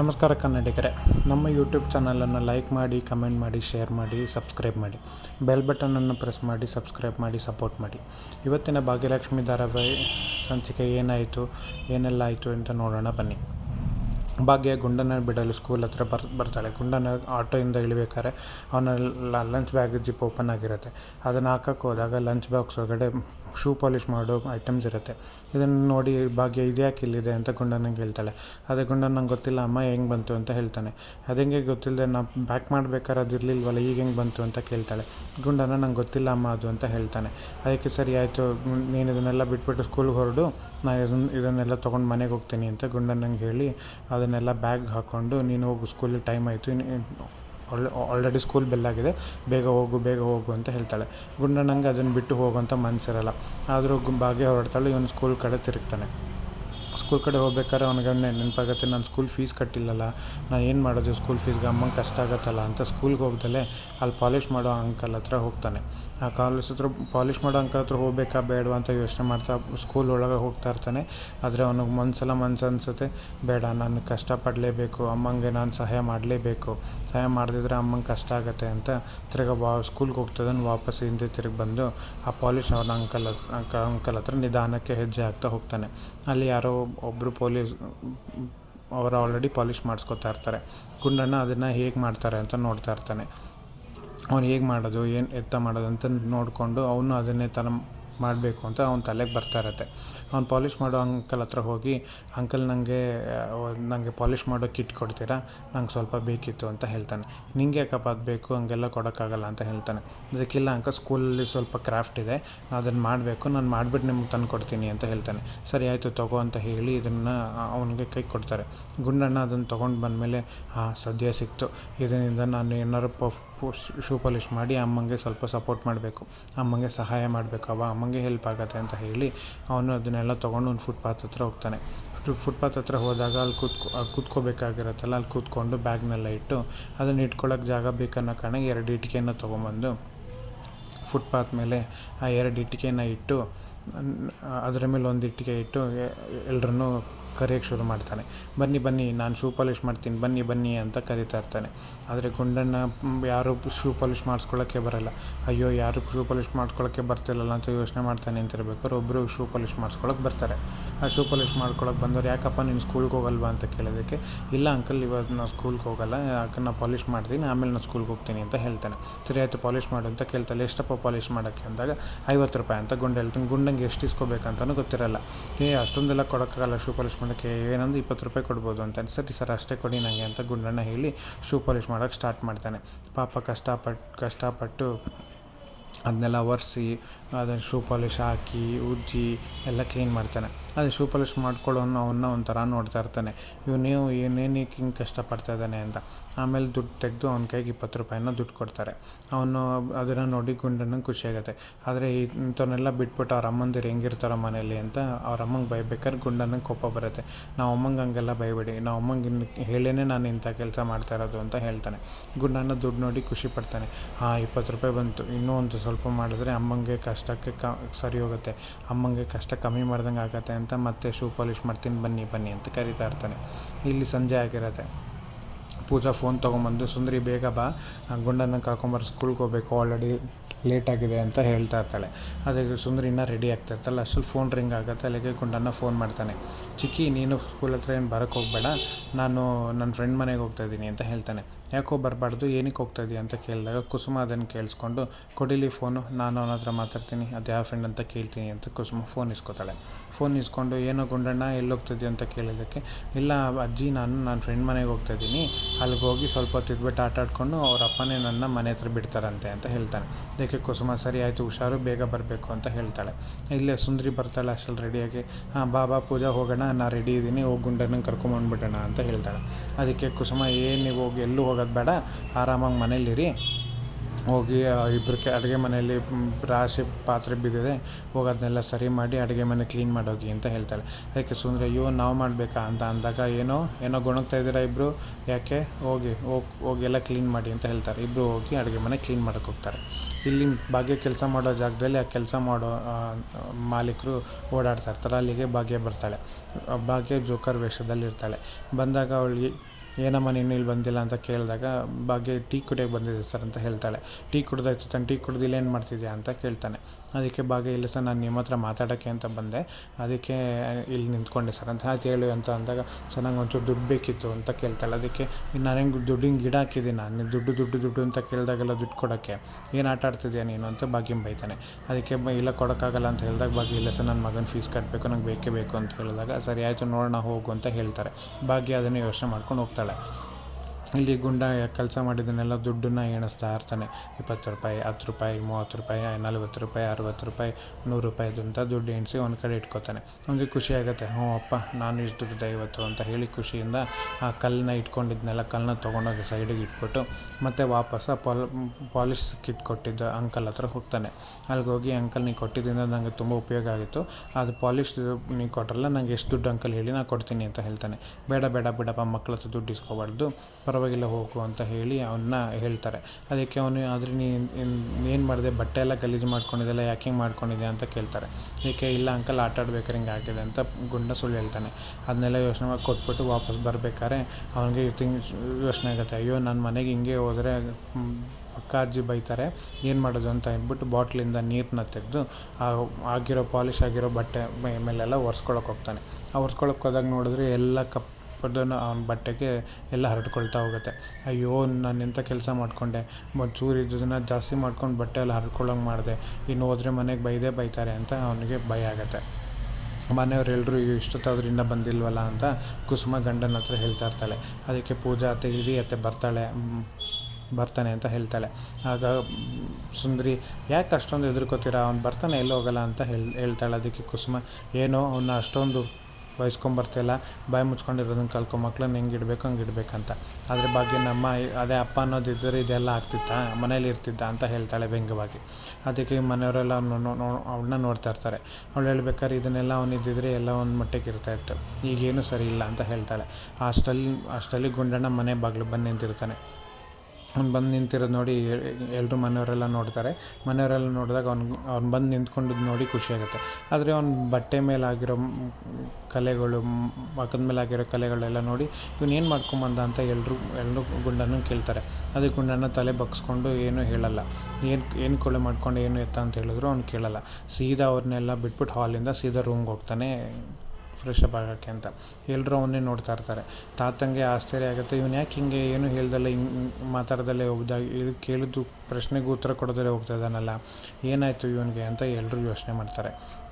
ನಮಸ್ಕಾರ ಕನ್ನಡಿಗರೇ, ನಮ್ಮ ಯೂಟ್ಯೂಬ್ ಚಾನಲನ್ನು ಲೈಕ್ ಮಾಡಿ ಕಮೆಂಟ್ ಮಾಡಿ ಶೇರ್ ಮಾಡಿ ಸಬ್ಸ್ಕ್ರೈಬ್ ಮಾಡಿ. ಬೆಲ್ ಬಟನನ್ನು ಪ್ರೆಸ್ ಮಾಡಿ ಸಬ್ಸ್ಕ್ರೈಬ್ ಮಾಡಿ ಸಪೋರ್ಟ್ ಮಾಡಿ. ಇವತ್ತಿನ ಭಾಗ್ಯಲಕ್ಷ್ಮಿ ಧಾರಾವಾಹಿ ಸಂಚಿಕೆ ಏನಾಯಿತು, ಏನೆಲ್ಲ ಆಯಿತು ಅಂತ ನೋಡೋಣ ಬನ್ನಿ. ಭಾಗ್ಯ ಗುಂಡನ ಬಿಡಲು ಸ್ಕೂಲ್ ಹತ್ರ ಬರ್, ಬರ್ತಾಳೆ. ಗುಂಡನ ಆಟೋಯಿಂದ ಇಳಿಬೇಕಾದ್ರೆ ಅವನ ಲಂಚ್ ಬ್ಯಾಗ್ ಜಿಪ್ ಓಪನ್ ಆಗಿರುತ್ತೆ. ಅದನ್ನು ಹಾಕಕ್ಕೆ ಹೋದಾಗ ಲಂಚ್ ಬಾಕ್ಸ್ ಒಳಗಡೆ ಶೂ ಪಾಲಿಷ್ ಮಾಡೋ ಐಟಮ್ಸ್ ಇರುತ್ತೆ. ಇದನ್ನು ನೋಡಿ ಭಾಗ್ಯ ಇದ್ಯಾಕೆ ಇಲ್ಲಿದೆ ಅಂತ ಗುಂಡನಂಗೆ ಹೇಳ್ತಾಳೆ. ಅದೇ ಗುಂಡ ನಂಗೆ ಗೊತ್ತಿಲ್ಲ, ಅಮ್ಮ ಹೆಂಗೆ ಬಂತು ಅಂತ ಹೇಳ್ತಾನೆ. ಅದಂಗೆ ಗೊತ್ತಿಲ್ಲದೆ ನಾ ಬ್ಯಾಕ್ ಮಾಡ್ಬೇಕಾದ್ರೆ ಅದು ಇರಲಿಲ್ವಲ್ಲ, ಈಗ ಹೆಂಗೆ ಬಂತು ಅಂತ ಕೇಳ್ತಾಳೆ. ಗುಂಡನ ನಂಗೆ ಗೊತ್ತಿಲ್ಲ, ಅಮ್ಮ ಅದು ಅಂತ ಹೇಳ್ತಾನೆ. ಅದಕ್ಕೆ ಸರಿ ಆಯಿತು, ನೀನು ಇದನ್ನೆಲ್ಲ ಬಿಟ್ಬಿಟ್ಟು ಸ್ಕೂಲ್ಗೆ ಹೊರಡು ನಾನು ಇದನ್ನು ಇದನ್ನೆಲ್ಲ ತೊಗೊಂಡು ಮನೆಗೆ ಹೋಗ್ತೀನಿ ಅಂತ ಗುಂಡನಂಗೆ ಹೇಳಿ ಅದನ್ನೆಲ್ಲ ಬ್ಯಾಗ್ ಹಾಕ್ಕೊಂಡು ನೀನು ಹೋಗು ಸ್ಕೂಲಿಗೆ ಟೈಮ್ ಆಯಿತು ಆಲ್ರೆಡಿ ಸ್ಕೂಲ್ ಬೆಲ್ಲಾಗಿದೆ ಬೇಗ ಹೋಗು ಬೇಗ ಹೋಗು ಅಂತ ಹೇಳ್ತಾಳೆ. ಗುಂಡಣ್ಣಂಗೆ ಅದನ್ನು ಬಿಟ್ಟು ಹೋಗುವಂಥ ಮನಸ್ಸಿರಲ್ಲ ಆದರೂ ಭಾಗ್ಯ ಹೊರಡ್ತಾಳೆ, ಇವನು ಸ್ಕೂಲ್ ಕಡೆ ತಿರುಗ್ತಾನೆ. ಸ್ಕೂಲ್ ಕಡೆ ಹೋಗ್ಬೇಕಾದ್ರೆ ಅವ್ನಿಗೆ ನೆನಪಾಗತ್ತೆ, ನಾನು ಸ್ಕೂಲ್ ಫೀಸ್ ಕಟ್ಟಿಲ್ಲಲ್ಲ, ನಾನು ಏನು ಮಾಡೋದು ಸ್ಕೂಲ್ ಫೀಸ್ಗೆ? ಅಮ್ಮಂಗೆ ಕಷ್ಟ ಆಗುತ್ತಲ್ಲ. ಅಂತ ಸ್ಕೂಲ್ಗೆ ಹೋಗ್ದಲೇ ಅಲ್ಲಿ ಪಾಲಿಷ್ ಮಾಡೋ ಅಂಕಲ್ ಹತ್ರ ಹೋಗ್ತಾನೆ. ಆ ಕಾಲೇಜ್ ಹತ್ರ ಪಾಲಿಷ್ ಮಾಡೋ ಅಂಕಲ್ ಹತ್ರ ಹೋಗ್ಬೇಕಾ ಬೇಡವಾ ಅಂತ ಯೋಚನೆ ಮಾಡ್ತಾ ಸ್ಕೂಲ್ ಒಳಗೆ ಹೋಗ್ತಾ ಇರ್ತಾನೆ. ಆದರೆ ಅವನಿಗೆ ಮನಸಲ ಮನ್ಸು ಅನಿಸುತ್ತೆ. ಬೇಡ, ನಾನು ಕಷ್ಟಪಡಲೇಬೇಕು ಅಮ್ಮಂಗೆ ನಾನು ಸಹಾಯ ಮಾಡಲೇಬೇಕು. ಸಹಾಯ ಮಾಡದಿದ್ರೆ ಅಮ್ಮಂಗೆ ಕಷ್ಟ ಆಗುತ್ತೆ ಅಂತ ತಿರ್ಗಿ ವಾ ಸ್ಕೂಲ್ಗೆ ಹೋಗ್ತದನ್ನು ವಾಪಸ್ ಹಿಂದೆ ತಿರುಗಿ ಬಂದು ಆ ಪಾಲಿಷ್ ಅವನ ಅಂಕಲ್ ಹತ್ರ ಅಂಕಲ್ ಹತ್ರ ನಿಧಾನಕ್ಕೆ ಹೆಜ್ಜೆ ಹಾಕ್ತಾ ಹೋಗ್ತಾನೆ. ಅಲ್ಲಿ ಯಾರೋ ಒಬ್ಬರು ಪೊಲೀಸ್, ಅವರು ಆಲ್ರೆಡಿ ಪಾಲಿಷ್ ಮಾಡಿಸ್ಕೊತಾ ಇರ್ತಾರೆ. ಗುಂಡಣ್ಣ ಅದನ್ನು ಹೇಗೆ ಮಾಡ್ತಾರೆ ಅಂತ ನೋಡ್ತಾ ಇರ್ತಾನೆ. ಅವ್ನು ಹೇಗೆ ಮಾಡೋದು, ಏನು ಎತ್ತ ಮಾಡೋದು ಅಂತ ನೋಡಿಕೊಂಡು ಅವನು ಅದನ್ನೇ ಥರ ಮಾಡಬೇಕು ಅಂತ ಅವ್ನ ತಲೆಗೆ ಬರ್ತಾ ಇರುತ್ತೆ. ಅವ್ನು ಪಾಲಿಷ್ ಮಾಡೋ ಅಂಕಲ್ ಹತ್ರ ಹೋಗಿ, ಅಂಕಲ್ ನನಗೆ ನನಗೆ ಪಾಲಿಷ್ ಮಾಡೋ ಕಿಟ್ ಕೊಡ್ತೀರಾ? ನಂಗೆ ಸ್ವಲ್ಪ ಬೇಕಿತ್ತು ಅಂತ ಹೇಳ್ತಾನೆ. ನಿಂಗೆ ಯಾಕಪ್ಪ ಅದು ಬೇಕು? ಹಂಗೆಲ್ಲ ಕೊಡೋಕ್ಕಾಗಲ್ಲ ಅಂತ ಹೇಳ್ತಾನೆ. ಅದಕ್ಕಿಲ್ಲ ಅಂಕಲ್, ಸ್ಕೂಲಲ್ಲಿ ಸ್ವಲ್ಪ ಕ್ರಾಫ್ಟ್ ಇದೆ. ನಾನು ಅದನ್ನು ಮಾಡಬೇಕು. ನಾನು ಮಾಡಿಬಿಟ್ಟು ನಿಮ್ಗೆ ತಂದು ಕೊಡ್ತೀನಿ ಅಂತ ಹೇಳ್ತಾನೆ. ಸರಿ ಆಯಿತು, ತಗೋ ಅಂತ ಹೇಳಿ ಇದನ್ನು ಅವನಿಗೆ ಕೈ ಕೊಡ್ತಾರೆ. ಗುಂಡಣ್ಣ ಅದನ್ನು ತೊಗೊಂಡು ಬಂದಮೇಲೆ, ಹಾಂ, ಸದ್ಯ ಸಿಕ್ತು. ಇದರಿಂದ ನಾನು ಏನಾರು ಪಫ್ ಶೂ ಪಾಲಿಷ್ ಮಾಡಿ ಅಮ್ಮಂಗೆ ಸ್ವಲ್ಪ ಸಪೋರ್ಟ್ ಮಾಡಬೇಕು. ಅಮ್ಮಂಗೆ ಸಹಾಯ ಮಾಡಬೇಕು. ಅವ ಅಮ್ಮಂಗೆ ಹೆಲ್ಪ್ ಆಗುತ್ತೆ ಅಂತ ಹೇಳಿ ಅವನು ಅದನ್ನೆಲ್ಲ ತೊಗೊಂಡು ಒಂದು ಫುಟ್ಪಾತ್ ಹತ್ರ ಹೋಗ್ತಾನೆ. ಫುಟ್ಪಾತ್ ಹತ್ರ ಹೋದಾಗ ಅಲ್ಲಿ ಕೂತ್ಕೊ ಕೂತ್ಕೋಬೇಕಾಗಿರುತ್ತಲ್ಲ, ಅಲ್ಲಿ ಕೂತ್ಕೊಂಡು ಬ್ಯಾಗ್ನೆಲ್ಲ ಇಟ್ಟು ಅದನ್ನು ಇಟ್ಕೊಳ್ಳೋಕೆ ಜಾಗ ಬೇಕನ್ನೋ ಕಾರಣಕ್ಕೆ ಎರಡು ಇಟ್ಟಿಗೆನ ತೊಗೊಂಬಂದು ಫುಟ್ಪಾತ್ ಮೇಲೆ ಆ ಎರಡು ಇಟ್ಟಿಗೆನ ಇಟ್ಟು ಅದರ ಮೇಲೆ ಒಂದು ಇಟ್ಟಿಗೆ ಇಟ್ಟು ಎಲ್ರನ್ನೂ ಕರೆಯೋಕ್ಕೆ ಶುರು ಮಾಡ್ತಾನೆ. ಬನ್ನಿ ಬನ್ನಿ, ನಾನು ಶೂ ಪಾಲಿಷ್ ಮಾಡ್ತೀನಿ, ಬನ್ನಿ ಬನ್ನಿ ಅಂತ ಕರಿತಾ ಇರ್ತಾನೆ. ಆದರೆ ಗುಂಡಣ್ಣ ಯಾರು ಶೂ ಪಾಲಿಷ್ ಮಾಡಿಸ್ಕೊಳ್ಳೋಕ್ಕೆ ಬರೋಲ್ಲ. ಅಯ್ಯೋ, ಯಾರು ಶೂ ಪಾಲಿಷ್ ಮಾಡ್ಕೊಳ್ಳೋಕ್ಕೆ ಬರ್ತಿಲ್ಲಲ್ಲ ಅಂತ ಯೋಚನೆ ಮಾಡ್ತಾನೆ ಅಂತಿರ್ಬೇಕಾದ್ರೆ ಒಬ್ಬರು ಶೂ ಪಾಲಿಷ್ ಮಾಡ್ಸ್ಕೊಳಕ್ಕೆ ಬರ್ತಾರೆ. ಆ ಶೂ ಪಾಲಿಷ್ ಮಾಡ್ಕೊಳಕ್ಕೆ ಬಂದವ್ರು, ಯಾಕಪ್ಪ, ನೀನು ಸ್ಕೂಲ್ಗೆ ಹೋಗಲ್ವಾ? ಅಂತ ಕೇಳೋದಕ್ಕೆ ಇಲ್ಲ ಅಂಕಲ್ ಇವತ್ತು ನಾನು ಸ್ಕೂಲ್ಗೆ ಹೋಗಲ್ಲ. ಯಾಕೆ ನಾನು ಪಾಲಿಷ್ ಮಾಡ್ತೀನಿ, ಆಮೇಲೆ ನಾನು ಸ್ಕೂಲ್ಗೆ ಹೋಗ್ತೀನಿ ಅಂತ ಹೇಳ್ತಾನೆ. ಸರಿ, ಆಯಿತು ಪಾಲಿಷ್ ಮಾಡು ಅಂತ ಕೇಳ್ತಾಳೆ. ಎಷ್ಟಪ್ಪ ಪಾಲಿಷ್ ಮಾಡೋಕ್ಕೆ? ಅಂದಾಗ, ಐವತ್ತು ರೂಪಾಯಿ ಅಂತ ಗುಂಡು ಹೇಳ್ತೀನಿ ಗುಂಡಂಗೆ ಎಷ್ಟು ಇಸ್ಕೋಬೇಕಂತಲೂ ಗೊತ್ತಿರಲ್ಲ. ಏ, ಅಷ್ಟೊಂದೆಲ್ಲ ಕೊಡೋಕ್ಕಾಗಲ್ಲ ಶೂ ಪಾಲಿಷ್ ಮಾಡೋಕ್ಕೆ. ಏನಂದ್ರೆ ಇಪ್ಪತ್ತು ರೂಪಾಯಿ ಕೊಡ್ಬೋದು ಅಂತ. ಸರಿ ಸರ್, ಅಷ್ಟೇ ಕೊಡಿ ನನಗೆ ಅಂತ ಗುಂಡಣ್ಣ ಹೇಳಿ ಶೂ ಪಾಲಿಷ್ ಮಾಡೋಕ್ಕೆ ಸ್ಟಾರ್ಟ್ ಮಾಡ್ತಾನೆ. ಪಾಪ ಕಷ್ಟಪಟ್ಟು ಕಷ್ಟಪಟ್ಟು ಅದನ್ನೆಲ್ಲ ಒರೆಸಿ, ಅದನ್ನು ಶೂ ಪಾಲಿಷ್ ಹಾಕಿ, ಉಜ್ಜಿ, ಎಲ್ಲ ಕ್ಲೀನ್ ಮಾಡ್ತಾನೆ. ಅದೇ ಶೂ ಪಾಲಿಷ್ ಮಾಡ್ಕೊಳ್ಳೋನು ಅವನ್ನ ಒಂಥರ ನೋಡ್ತಾ ಇರ್ತಾನೆ. ಇವನು ಏನೇನಕ್ಕೆ ಹಿಂಗೆ ಕಷ್ಟಪಡ್ತಾ ಇದ್ದಾನೆ ಅಂತ. ಆಮೇಲೆ ದುಡ್ಡು ತೆಗೆದು ಅವ್ನ ಕೈಗೆ ಇಪ್ಪತ್ತು ರೂಪಾಯಿನ ದುಡ್ಡು ಕೊಡ್ತಾರೆ. ಅವನು ಅದನ್ನು ನೋಡಿ ಖುಷಿ ಖುಷಿಯಾಗುತ್ತೆ ಆದರೆ ಇಂಥವನ್ನೆಲ್ಲ ಬಿಟ್ಬಿಟ್ಟು ಅವ್ರ ಅಮ್ಮಂದಿರು ಹೆಂಗಿರ್ತಾರೋ ಮನೇಲಿ ಅಂತ ಅವ್ರ ಅಮ್ಮಂಗೆ ಬೈಬೇಕಾದ್ರೆ ಗುಂಡನಿಗೆ ಕೋಪ ಬರುತ್ತೆ. ನಾವು ಅಮ್ಮಂಗೆ ಹಂಗೆಲ್ಲ ಬೈಬೇಡಿ ನಾವು ಅಮ್ಮಂಗೆ ಹೇಳೇನೆ ನಾನು ಇಂಥ ಕೆಲಸ ಮಾಡ್ತಾ ಇರೋದು ಅಂತ ಹೇಳ್ತಾನೆ. ಗುಂಡನ ದುಡ್ಡು ನೋಡಿ ಖುಷಿ ಪಡ್ತಾನೆ. ಹಾಂ, ಇಪ್ಪತ್ತು ರೂಪಾಯಿ ಬಂತು. ಇನ್ನೂ ಒಂದು ಸ್ವಲ್ಪ ಮಾಡಿದ್ರೆ ಅಮ್ಮಂಗೆ ಕಷ್ಟಕ್ಕೆ ಕ, ಸರಿ ಹೋಗುತ್ತೆ. ಅಮ್ಮಂಗೆ ಕಷ್ಟ ಕಮ್ಮಿ ಮಾಡ್ದಂಗೆ ಆಗುತ್ತೆ ಅಂತ ಮತ್ತೆ ಶೂ ಪಾಲಿಷ್ ಮಾಡ್ತೀನಿ, ಬನ್ನಿ ಬನ್ನಿ ಅಂತ ಕರಿತಾ ಇರ್ತಾನೆ. ಇಲ್ಲಿ ಸಂಜೆ ಆಗಿರುತ್ತೆ. ಪೂಜಾ ಫೋನ್ ತೊಗೊಂಬಂದು, ಸುಂದರಿ, ಬೇಗ ಬಾ. ಗುಂಡನ್ನ ಕರ್ಕೊಂಬರ್ ಸ್ಕೂಲ್ಗೆ ಹೋಗ್ಬೇಕು. ಆಲ್ರೆಡಿ ಲೇಟ್ ಆಗಿದೆ ಅಂತ ಹೇಳ್ತಾ ಇರ್ತಾಳೆ. ಅದಕ್ಕೆ ಸುಂದರಿ ಇನ್ನೂ ರೆಡಿ ಆಗ್ತಾ ಇರ್ತಾಳೆ. ಅಷ್ಟರಲ್ಲಿ ಫೋನ್ ರಿಂಗ್ ಆಗುತ್ತೆ. ಅಲ್ಲಿಗೆ ಗುಂಡನ್ನ ಫೋನ್ ಮಾಡ್ತಾನೆ. ಚಿಕ್ಕಿ, ನೀನು ಸ್ಕೂಲ್ ಹತ್ರ ಏನು ಬರೋಕ್ಕೆ ಹೋಗಬೇಡ. ನಾನು ನನ್ನ ಫ್ರೆಂಡ್ ಮನೆಗೆ ಹೋಗ್ತಾ ಇದ್ದೀನಿ ಅಂತ ಹೇಳ್ತಾನೆ. ಯಾಕೋ ಬರಬಾರ್ದು? ಏನಕ್ಕೆ ಹೋಗ್ತಾ ಇದೀಯ? ಅಂತ ಕೇಳಿದಾಗ ಕುಸುಮ ಅದನ್ನು ಕೇಳಿಸ್ಕೊಂಡು, ಕೊಡಿಲಿ ಫೋನು ನಾನು ಅವನ ಹತ್ರ ಮಾತಾಡ್ತೀನಿ. ಅದು ಯಾವ ಫ್ರೆಂಡ್ ಅಂತ ಕೇಳ್ತೀನಿ ಅಂತ ಕುಸುಮ ಫೋನ್ ಇಸ್ಕೊತಾಳೆ. ಫೋನ್ ಇಸ್ಕೊಂಡು, ಏನೋ ಗುಂಡಣ್ಣ, ಎಲ್ಲಿ ಅಂತ ಕೇಳಿದ್ದಕ್ಕೆ, ಇಲ್ಲ ಅಜ್ಜಿ, ನಾನು ನನ್ನ ಫ್ರೆಂಡ್ ಮನೆಗೆ ಹೋಗ್ತಾ ಅಲ್ಲಿಗೆ ಹೋಗಿ ಸ್ವಲ್ಪ ಹೊತ್ತು ಇದ್ಬಿಟ್ಟು ಆಟ ಆಡ್ಕೊಂಡು ಅವ್ರ ಅಪ್ಪನೇ ನನ್ನ ಮನೆ ಹತ್ರ ಬಿಡ್ತಾರಂತೆ ಅಂತ ಹೇಳ್ತಾನೆ. ಅದಕ್ಕೆ ಕುಸುಮ ಸರಿ ಆಯಿತು, ಹುಷಾರು, ಬೇಗ ಬರಬೇಕು ಅಂತ ಹೇಳ್ತಾಳೆ. ಇಲ್ಲೇ ಸುಂದರಿ ಬರ್ತಾಳೆ ಅಷ್ಟಲ್ಲಿ ರೆಡಿಯಾಗಿ. ಹಾಂ ಬಾಬಾ ಪೂಜಾ, ಹೋಗೋಣ ನಾನು ರೆಡಿ ಇದ್ದೀನಿ, ಹೋಗಿ ಗುಂಡನಂಗೆ ಕರ್ಕೊಂಬಂದ್ಬಿಡೋಣ ಅಂತ ಹೇಳ್ತಾಳೆ. ಅದಕ್ಕೆ, ಕುಸುಮ, ಏನು ನೀವು ಹೋಗಿ ಎಲ್ಲೂ ಹೋಗೋದು ಬೇಡ, ಆರಾಮಾಗಿ ಮನೇಲಿರಿ. ಹೋಗಿ ಇಬ್ಬರಿಗೆ ಅಡುಗೆ ಮನೆಯಲ್ಲಿ ರಾಶಿ ಪಾತ್ರೆ ಬಿದ್ದಿದೆ, ಹೋಗಿ ಅದನ್ನೆಲ್ಲ ಸರಿ ಮಾಡಿ ಅಡುಗೆ ಮನೆ ಕ್ಲೀನ್ ಮಾಡೋಗಿ ಅಂತ ಹೇಳ್ತಾಳೆ. ಅದಕ್ಕೆ ಸುಂದರಿ, ಅಯ್ಯೋ, ನಾವು ಮಾಡಬೇಕಾ ಅಂತ ಅಂದಾಗ, ಏನೋ ಏನೋ ಗೊಣಗ್ತಾ ಇದ್ದೀರಾ ಇಬ್ಬರು ಯಾಕೆ? ಹೋಗಿ ಹೋಗಿ ಹೋಗಿ ಎಲ್ಲ ಕ್ಲೀನ್ ಮಾಡಿ ಅಂತ ಹೇಳ್ತಾರೆ. ಇಬ್ಬರು ಹೋಗಿ ಅಡುಗೆ ಮನೆ ಕ್ಲೀನ್ ಮಾಡೋಕ್ಕೆ ಹೋಗ್ತಾರೆ. ಇಲ್ಲಿ ಭಾಗ್ಯ ಕೆಲಸ ಮಾಡೋ ಜಾಗದಲ್ಲಿ ಆ ಕೆಲಸ ಮಾಡೋ ಮಾಲೀಕರು ಓಡಾಡ್ತಾ ಇರ್ತಾರೆ. ಅಲ್ಲಿಗೆ ಭಾಗ್ಯ ಬರ್ತಾಳೆ. ಭಾಗ್ಯ ಜೋಕರ್ ವೇಷದಲ್ಲಿ ಇರ್ತಾಳೆ ಬಂದಾಗ ಅವಳಿಗೆ ಏನಮ್ಮ ನೀನು ಇಲ್ಲಿ ಬಂದಿಲ್ಲ ಅಂತ ಕೇಳಿದಾಗ, ಭಾಗ್ಯ, ಟೀ ಕುಡಿಯೋಕೆ ಬಂದಿದ್ದೆ ಸರ್ ಅಂತ ಹೇಳ್ತಾಳೆ. ಟೀ ಕುಡ್ದಾಯ್ತು, ತಾನು ಟೀ ಕುಡ್ದಿಲ್ಲ ಏನು ಮಾಡ್ತಿದ್ಯಾ? ಅಂತ ಕೇಳ್ತಾನೆ. ಅದಕ್ಕೆ ಭಾಗ್ಯ, ಇಲ್ಲ ಸರ್, ನಾನು ನಿಮ್ಮ ಹತ್ರ ಮಾತಾಡೋಕ್ಕೆ ಅಂತ ಬಂದೆ. ಅದಕ್ಕೆ, ಇಲ್ಲಿ ನಿಂತ್ಕೊಂಡೆ ಸರ್ ಅಂತ ಆಯ್ತು, ಹೇಳು ಅಂತ ಅಂದಾಗ, ಸರ್, ನಂಗೆ ಒಂಚೂರು ದುಡ್ಡು ಬೇಕಿತ್ತು ಅಂತ ಕೇಳ್ತಾಳೆ. ಅದಕ್ಕೆ, ನಾನು ಹೆಂಗೆ ದುಡ್ಡಿನ ಗಿಡ ಹಾಕಿದ್ದೀನಿ? ನಾನು ದುಡ್ಡು ದುಡ್ಡು ದುಡ್ಡು ಅಂತ ಕೇಳಿದಾಗೆಲ್ಲ ದುಡ್ಡು ಕೊಡೋಕ್ಕೆ. ಏನು ಆಟ ಆಡ್ತಿದ್ಯಾ ನೀನು? ಅಂತ ಭಾಗ್ಯಂ ಬೈತಾನೆ. ಅದಕ್ಕೆ ಇಲ್ಲ, ಕೊಡೋಕ್ಕಾಗಲ್ಲ ಅಂತ ಹೇಳಿದಾಗ, ಭಾಗ್ಯ, ಇಲ್ಲ ಸರ್ ನನ್ನ ಮಗನ ಫೀಸ್ ಕಟ್ಟಬೇಕು ನಂಗೆ ಬೇಕೇ ಬೇಕು ಅಂತ ಹೇಳಿದಾಗ, ಸರಿ, ಆಯಿತು, ನೋಡೋಣ, ಹೋಗು ಅಂತ ಹೇಳ್ತಾರೆ. ಭಾಗ್ಯ ಅದನ್ನು ಯೋಚನೆ ಮಾಡ್ಕೊಂಡು ಹೋಗ್ತಾಳೆ. കളയാം ಇಲ್ಲಿ ಗುಂಡ ಕೆಲಸ ಮಾಡಿದ್ದನ್ನೆಲ್ಲ ದುಡ್ಡನ್ನು ಎಣಿಸ್ತಾ ಇರ್ತಾನೆ. ಇಪ್ಪತ್ತು ರೂಪಾಯಿ, ಹತ್ತು ರೂಪಾಯಿ, ಮೂವತ್ತು ರೂಪಾಯಿ, ನಲ್ವತ್ತು ರೂಪಾಯಿ, ಅರವತ್ತು ರೂಪಾಯಿ, ನೂರು ರೂಪಾಯಿದು ಅಂತ ದುಡ್ಡು ಎಣಿಸಿ ಒಂದು ಕಡೆ ಇಟ್ಕೋತಾನೆ. ಅವನಿಗೆ ಖುಷಿ ಆಗುತ್ತೆ. ಹ್ಞೂ ಅಪ್ಪ, ನಾನು ಇಷ್ಟು ದುಡ್ಡು ಇವತ್ತು ಅಂತ ಹೇಳಿ ಖುಷಿಯಿಂದ ಆ ಕಲ್ಲನ್ನ ಇಟ್ಕೊಂಡಿದ್ನೆಲ್ಲ ಕಲ್ಲನ್ನ ತೊಗೊಂಡೋಗಿ ಸೈಡಿಗೆ ಇಟ್ಬಿಟ್ಟು ಮತ್ತೆ ವಾಪಸ್ ಪಾಲ್, ಪಾಲಿಶ್ ಕಿಟ್ ಕೊಟ್ಟಿದ್ದ ಅಂಕಲ್ ಹತ್ರ ಹೋಗ್ತಾನೆ. ಅಲ್ಲಿಗೆ ಹೋಗಿ ಅಂಕಲ್ ನೀವು ಕೊಟ್ಟಿದ್ದರಿಂದ ನನಗೆ ತುಂಬ ಉಪಯೋಗ ಆಗಿತ್ತು. ಅದು ಪಾಲಿಶ್ ನೀವು ಕೊಟ್ಟರಲ್ಲ ನನಗೆ ಎಷ್ಟು ದುಡ್ಡು ಅಂಕಲ್ ಹೇಳಿ ನಾನು ಕೊಡ್ತೀನಿ ಅಂತ ಹೇಳ್ತಾನೆ. ಬೇಡ ಬೇಡ ಬಿಡಪ್ಪ ಮಕ್ಕಳ ಹತ್ರ ದುಡ್ಡು ಇಸ್ಕೊಬಾರ್ದು. ಪರವಾಗಿಲ್ಲ, ಹೋಗು ಅಂತ ಹೇಳಿ ಅವನ್ನ ಹೇಳ್ತಾರೆ. ಅದಕ್ಕೆ ಅವನು, ಆದರೆ ನೀನು ಏನು ಮಾಡಿದೆ? ಬಟ್ಟೆ ಎಲ್ಲ ಗಲೀಜು ಮಾಡ್ಕೊಂಡಿದ್ದೆಲ್ಲ ಯಾಕೆ ಹಿಂಗೆ ಮಾಡ್ಕೊಂಡಿದ್ಯಾ? ಅಂತ ಕೇಳ್ತಾರೆ. ಏಕೆ, ಇಲ್ಲ ಅಂಕಲ್, ಆಟ ಆಡ್ಬೇಕಾರೆ ಹಿಂಗೆ ಆಗಿದೆ ಅಂತ ಗುಂಡ ಸುಳ್ಳು ಹೇಳ್ತಾನೆ. ಅದನ್ನೆಲ್ಲ ಯೋಚನೆ ಮಾಡಿ ಕೊಟ್ಬಿಟ್ಟು ವಾಪಸ್ ಬರಬೇಕಾದ್ರೆ ಅವನಿಗೆ ತಿಂಗ್ ಯೋಚನೆ ಆಗುತ್ತೆ. ಅಯ್ಯೋ ನನ್ನ ಮನೆಗೆ ಹಿಂಗೆ ಹೋದರೆ ಅಕ್ಕ ಅಜ್ಜಿ ಬೈತಾರೆ, ಏನು ಮಾಡೋದು? ಅಂತ ಹೇಳ್ಬಿಟ್ಟು ಬಾಟ್ಲಿಂದ ನೀರನ್ನ ತೆಗೆದು ಆಗಿರೋ ಪಾಲಿಶ್ ಆಗಿರೋ ಬಟ್ಟೆ ಮೇಲೆಲ್ಲ ಒರೆಸ್ಕೊಳಕ್ಕೆ ಹೋಗ್ತಾನೆ. ಆ ಒರೆಸ್ಕೊಳಕ್ಕೆ ಹೋದಾಗ ನೋಡಿದ್ರೆ ಎಲ್ಲ ಕಪ್ ಅದನ್ನು ಅವ್ನ ಬಟ್ಟೆಗೆ ಎಲ್ಲ ಹರಡ್ಕೊಳ್ತಾ ಹೋಗುತ್ತೆ. ಅಯ್ಯೋ, ನಾನು ಎಂಥ ಕೆಲಸ ಮಾಡಿಕೊಂಡೆ? ಮತ್ತು ಚೂರು ಇದ್ದಿದ್ದನ್ನು ಜಾಸ್ತಿ ಮಾಡ್ಕೊಂಡು ಬಟ್ಟೆ ಎಲ್ಲ ಹರ್ಕೊಳ್ಳೋಂಗೆ ಮಾಡಿದೆ. ಇನ್ನು ಹೋದರೆ ಮನೆಗೆ ಬೈದೇ ಬೈತಾರೆ ಅಂತ ಅವನಿಗೆ ಭಯ ಆಗುತ್ತೆ. ಮನೆಯವ್ರು ಎಲ್ಲರೂ ಇಷ್ಟೊತ್ತಾದ್ರೂ ಇನ್ನೂ ಬಂದಿಲ್ವಲ್ಲ ಅಂತ ಕುಸುಮ ಗಂಡನ ಹತ್ರ ಹೇಳ್ತಾ ಇರ್ತಾಳೆ. ಅದಕ್ಕೆ ಪೂಜಾ ಅತ್ತೆ, ಇರಿ ಅತ್ತೆ, ಬರ್ತಾಳೆ. ಬರ್ತಾನೆ ಅಂತ ಹೇಳ್ತಾಳೆ. ಆಗ ಸುಂದರಿ, ಯಾಕೆ ಅಷ್ಟೊಂದು ಹೆದರ್ಕೋತೀರಾ ಅವ್ನು ಬರ್ತಾನೆ, ಎಲ್ಲೋ ಹೋಗಲ್ಲ ಅಂತ ಹೇಳ್, ಹೇಳ್ತಾಳೆ. ಅದಕ್ಕೆ ಕುಸುಮ, ಏನೋ ಅವನ್ನ ಅಷ್ಟೊಂದು ಬಯಸ್ಕೊಂಬರ್ತಿಲ್ಲ, ಬಾಯಿ ಮುಚ್ಕೊಂಡಿರೋದನ್ನ ಕಲ್ಕೊ ಮಕ್ಳನ್ನ ಹೆಂಗೆ ಇಡಬೇಕು, ಹಂಗೆ ಇಡಬೇಕಂತ ಅದ್ರ ಭಾಗ್ಯ ನಮ್ಮ ಅದೇ ಅಪ್ಪ ಅನ್ನೋದು ಇದ್ದರೆ ಇದೆಲ್ಲ ಆಗ್ತಿತ್ತಾ? ಮನೇಲಿ ಇರ್ತಿದ್ದ ಅಂತ ಹೇಳ್ತಾಳೆ ವ್ಯಂಗ್ಯವಾಗಿ. ಅದಕ್ಕೆ ಮನೆಯವರೆಲ್ಲ ಅವನ್ನ ನೋಡ್ತಾ ಇರ್ತಾರೆ. ಅವಳು ಹೇಳ್ಬೇಕಾದ್ರೆ ಇದನ್ನೆಲ್ಲ ಅವನು ಇದ್ದಿದ್ರೆ ಎಲ್ಲ ಒಂದು ಮಟ್ಟಿಗೆ ಇರ್ತಾಯಿತ್ತು ಈಗೇನು ಸರಿ ಇಲ್ಲ ಅಂತ ಹೇಳ್ತಾಳೆ. ಅಷ್ಟಲ್ಲಿ ಅಷ್ಟರಲ್ಲಿ ಗುಂಡಣ್ಣ ಮನೆ ಬಾಗಿಲು ಬಂದು ನಿಂತಿರ್ತಾನೆ. ಬಂದು ನಿಂತಿರೋದು ನೋಡಿ ಎಲ್ಲರೂ ಮನೆಯವರೆಲ್ಲ ನೋಡ್ತಾರೆ. ಮನೆಯವರೆಲ್ಲ ನೋಡಿದಾಗ ಅವ್ನು ಅವ್ನು ಬಂದು ನಿಂತ್ಕೊಂಡಿದ್ದು ನೋಡಿ ಖುಷಿಯಾಗುತ್ತೆ ಆದರೆ ಅವ್ನು ಬಟ್ಟೆ ಮೇಲಾಗಿರೋ ಕಲೆಗಳು ಮಖದ ಮೇಲೆ ಆಗಿರೋ ಕಲೆಗಳೆಲ್ಲ ನೋಡಿ ಇವ್ನು ಏನು ಮಾಡ್ಕೊಂಬಂದ ಅಂತ ಎಲ್ಲರೂ ಎಲ್ಲರೂ ಗುಂಡನ್ನು ಕೇಳ್ತಾರೆ. ಅದಕ್ಕೆ ಗುಂಡಣ್ಣ ತಲೆ ಬಗ್ಸ್ಕೊಂಡು ಏನೂ ಹೇಳಲ್ಲ. ಏನು ಏನು ಕೊಳೆ ಮಾಡ್ಕೊಂಡು ಏನು ಎತ್ತ ಅಂತ ಹೇಳಿದ್ರು ಅವ್ನು ಕೇಳಲ್ಲ. ಸೀದಾ ಅವ್ರನ್ನೆಲ್ಲ ಬಿಟ್ಬಿಟ್ಟು ಹಾಲಿಂದ ಸೀದಾ ರೂಮ್ಗೆ ಹೋಗ್ತಾನೆ ಫ್ರೆಶ್ ಅಪ್ ಆಗೋಕ್ಕೆ ಅಂತ. ಎಲ್ಲರೂ ಅವನ್ನೇ ನೋಡ್ತಾ ಇರ್ತಾರೆ. ತಾತಂಗೆ ಆಶ್ಚರ್ಯ ಆಗುತ್ತೆ. ಇವನು ಯಾಕೆ ಹಿಂಗೆ ಏನು ಹೇಳ್ದಲ್ಲ? ಹಿಂಗೆ ಮಾತಾಡ್ದಲ್ಲೇ ಹೋಗ್ದಾಗ ಇದು ಕೇಳಿದ್ದು ಪ್ರಶ್ನೆಗೂ ಉತ್ತರ ಕೊಡೋದಲ್ಲೇ ಹೋಗ್ತಾ ಇದ್ದಾನಲ್ಲ. ಏನಾಯಿತು ಇವನಿಗೆ? ಅಂತ ಎಲ್ಲರೂ ಯೋಚನೆ ಮಾಡ್ತಾರೆ.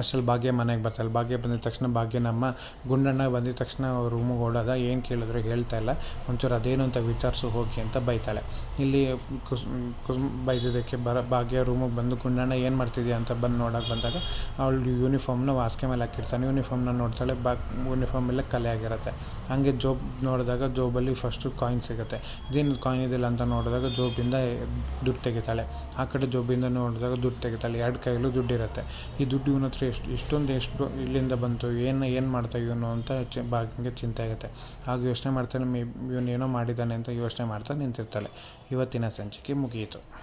ಅಷ್ಟರಲ್ಲಿ ಭಾಗ್ಯ ಮನೆಗೆ ಬರ್ತಾಳೆ ಭಾಗ್ಯ ಬಂದಿದ ತಕ್ಷಣ ಭಾಗ್ಯ ನಮ್ಮ ಗುಂಡಣ್ಣ ಬಂದಿದ ತಕ್ಷಣ ರೂಮಿಗೆ ಓಡೋದ ಏನು ಕೇಳಿದ್ರು ಹೇಳ್ತಾ ಇಲ್ಲ. ಒಂಚೂರು ಅದೇನು ಅಂತ ವಿಚಾರಿಸು ಹೋಗಿ ಅಂತ ಬೈತಾಳೆ. ಇಲ್ಲಿ ಕುಸ್ ಕುಸುಮ್ ಬೈದಿದ್ದಕ್ಕೆ ಬರ, ಭಾಗ್ಯ ರೂಮಿಗೆ ಬಂದು ಗುಂಡಣ್ಣ ಏನು ಮಾಡ್ತಿದ್ಯಾ ಅಂತ ಬಂದು ನೋಡೋಕೆ ಬಂದಾಗ ಅವಳು ಯೂನಿಫಾರ್ಮ್ನ ವಾಸ್ಕೆ ಮೇಲೆ ಹಾಕಿರ್ತಾನೆ. ಯೂನಿಫಾರ್ಮ್ನ ನೋಡ್ತಾಳೆ, ಬಾ ಯೂನಿಫಾರ್ಮ್ ಎಲ್ಲ ಕಲೆ ಆಗಿರುತ್ತೆ. ಹಾಗೆ ಜೋಬ್ ನೋಡಿದಾಗ ಜೋಬಲ್ಲಿ ಫಸ್ಟು ಕಾಯಿನ್ ಸಿಗುತ್ತೆ. ಇದೇನು ಕಾಯಿನ್ ಇದಿಲ್ಲ ಅಂತ ನೋಡಿದಾಗ ಜೋಬಿಂದ ದುಡ್ಡು ತೆಗಿತಾಳೆ. ಆ ಕಡೆ ಜೋಬಿಂದ ನೋಡಿದಾಗ ದುಡ್ಡು ತೆಗಿತಾಳೆ. ಎರಡು ಕೈಯಲ್ಲೂ ದುಡ್ಡಿರುತ್ತೆ ಈ ದುಡ್ಡು ಇವನ ಹತ್ರ ಎಷ್ಟು ಇಷ್ಟೊಂದು ಎಷ್ಟು ಇಲ್ಲಿಂದ ಬಂತು, ಏನು ಏನು ಮಾಡ್ತಾ ಇವನು ಅಂತ ಚಿ, ಭಾಗ್ಯಂಗೆ ಚಿಂತೆ ಆಗುತ್ತೆ. ಆಗ ಯೋಚನೆ ಮಾಡ್ತಾನೆ, ಮೇ, ಇವನೇನೋ ಮಾಡಿದ್ದಾನೆ ಅಂತ ಯೋಚನೆ ಮಾಡ್ತಾ ನಿಂತಿರ್ತಾಳೆ. ಇವತ್ತಿನ ಸಂಚಿಕೆ ಮುಗಿಯಿತು.